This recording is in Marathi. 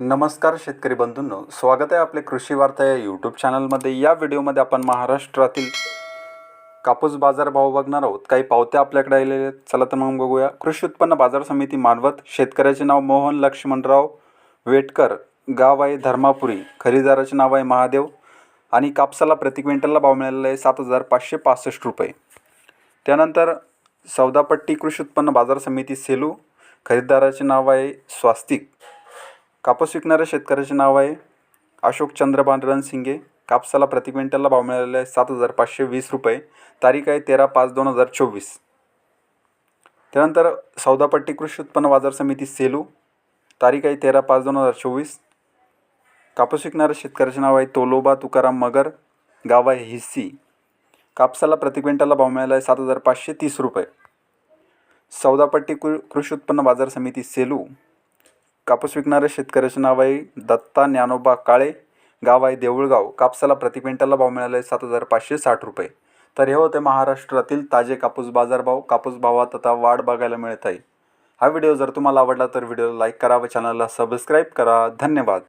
नमस्कार शेतकरी बंधूंनो स्वागत आहे आपले कृषी वार्ता या यूट्यूब चॅनलमध्ये या व्हिडिओमध्ये आपण महाराष्ट्रातील कापूस बाजार भाव बघणार आहोत. काही पावत्या आपल्याकडे आलेल्या आहेत. चला तर मग बघूया. कृषी उत्पन्न बाजार समिती मानवत शेतकऱ्याचे नाव मोहन लक्ष्मणराव वेटकर गाव आहे धर्मापुरी खरेदीदाराचे नाव आहे महादेव आणि कापसाला प्रति क्विंटलला भाव मिळालेला आहे सात हजार पाचशे पासष्ट रुपये. त्यानंतर सौदापट्टी कृषी उत्पन्न बाजार समिती सेलू खरेदीदाराचे नाव आहे स्वास्तिक. कापूस विकणाऱ्या शेतकऱ्याचे नाव आहे अशोक चंद्रबान सिंगे कापसाला प्रति क्विंटलला भाव मिळालेला आहे सात हजार पाचशे वीस रुपये. तारीख आहे तेरा पाच दोन हजार चोवीस. त्यानंतर सौदापट्टी कृषी उत्पन्न बाजार समिती सेलू. तारीख आहे तेरा पाच दोन हजार चोवीस. कापूस विकणाऱ्या शेतकऱ्याचे नाव आहे तोलोबा तुकाराम मगर. गाव आहे हिस्सी. कापसाला प्रति क्विंटलला भाव मिळाला आहे सात हजार पाचशे तीस रुपये. सौदापट्टी कृ कृषी उत्पन्न बाजार समिती सेलू. कापूस विकणाऱ्या शेतकऱ्याचे नाव आहे दत्ता ज्ञानोबा काळे. गाव आहे देऊळगाव. कापसाला प्रति क्विंटलला भाव मिळाला आहे सात हजार पाचशे साठ रुपये. तर हे होते महाराष्ट्रातील ताजे कापूस बाजारभाव. कापूस भावात आता वाढ बघायला मिळत आहे. हा व्हिडिओ जर तुम्हाला आवडला तर व्हिडिओला लाईक करा व चॅनलला सबस्क्राईब करा. धन्यवाद.